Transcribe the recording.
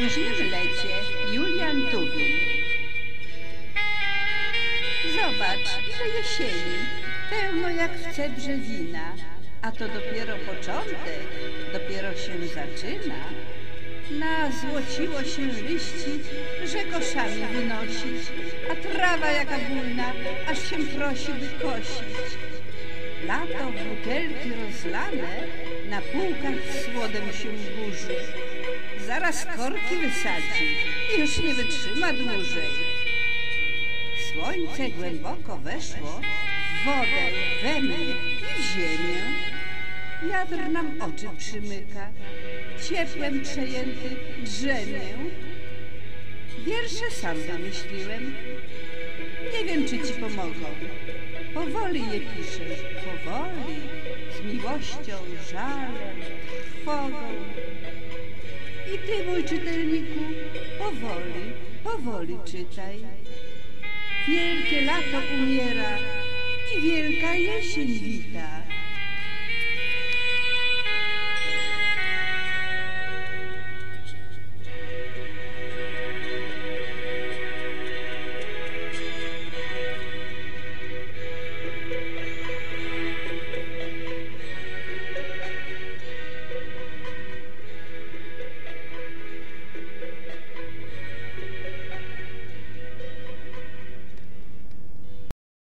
Już w lecie Julian Tuwim. Zobacz, ile jesieni, pełno jak w cedrze wina, a to dopiero początek, dopiero się zaczyna. Nazłociło się liści, że koszami wynosić, a trawa jaka bujna, aż się prosi by kosić. Lato w butelki rozlane, na półkach słodem się burzy. Zaraz korki wysadzi i już nie wytrzyma dłużej. Słońce głęboko weszło w wodę, we mnie i w ziemię. Wiatr nam oczy przymyka, ciepłem przejęty drzemię. Wiersze sam wymyśliłem, nie wiem czy ci pomogą. Powoli je piszę, powoli, z miłością, żalem, trwogą. I ty, mój czytelniku, powoli, powoli czytaj. Wielkie lato umiera i wielka jesień wita.